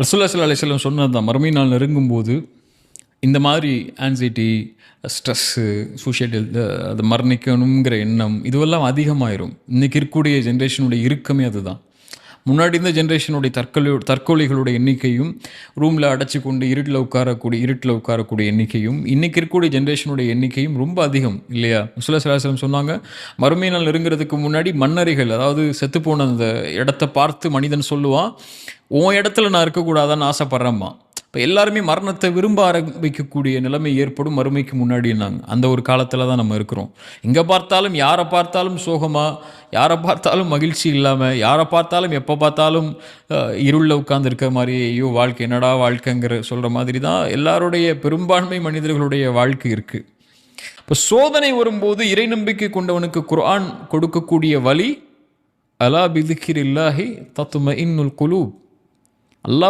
ரசுல்லா சல்லா அலிஸ்லாம் சொன்னது தான் மறுமை நாள் நெருங்கும்போது இந்த மாதிரி ஆன்சைட்டி ஸ்ட்ரெஸ்ஸு சூசைடல் அது மரணிக்கணுங்கிற எண்ணம் இதுவெல்லாம் அதிகமாயிரும். இன்றைக்கி இருக்கக்கூடிய ஜென்ரேஷனுடைய இறுக்கமே அதுதான். முன்னாடி இருந்த ஜென்ரேஷனுடைய தற்கொலை தற்கொலைகளுடைய எண்ணிக்கையும் ரூமில் அடைச்சி கொண்டு இருட்டில் உட்காரக்கூடிய இருட்டில் உட்காரக்கூடிய எண்ணிக்கையும் இன்றைக்கி இருக்கக்கூடிய ஜென்ரேஷனுடைய எண்ணிக்கையும் ரொம்ப அதிகம் இல்லையா? முஸ்லா சலாஹலம் சொன்னாங்க மறுமை நாள் நெருங்கிறதுக்கு முன்னாடி மன்னரிகள் அதாவது செத்துப்போன அந்த இடத்த பார்த்து மனிதன் சொல்லுவான் உன் இடத்துல நான் இருக்கக்கூடாதான்னு ஆசைப்பட்றேம்மா இப்போ எல்லாருமே மரணத்தை விரும்ப ஆரம்பிக்கக்கூடிய நிலைமை ஏற்படும் மறுமைக்கு முன்னாடினாங்க அந்த ஒரு காலத்தில் தான் நம்ம இருக்கிறோம். எங்கே பார்த்தாலும் யாரை பார்த்தாலும் சோகமாக யாரை பார்த்தாலும் மகிழ்ச்சி இல்லாமல் யாரை பார்த்தாலும் எப்போ பார்த்தாலும் இருளில் உட்காந்துருக்க மாதிரி ஐயோ வாழ்க்கை என்னடா வாழ்க்கைங்கிற சொல்கிற மாதிரி தான் எல்லாருடைய பெரும்பான்மை மனிதர்களுடைய வாழ்க்கை இருக்குது இப்போ சோதனை வரும்போது இறை நம்பிக்கை கொண்டவனுக்கு குர்ஆன் கொடுக்கக்கூடிய வழி அலா பிதிக்கிர் இல்லாஹி தத்தும இன்னுல் குலூப். அல்லாஹ்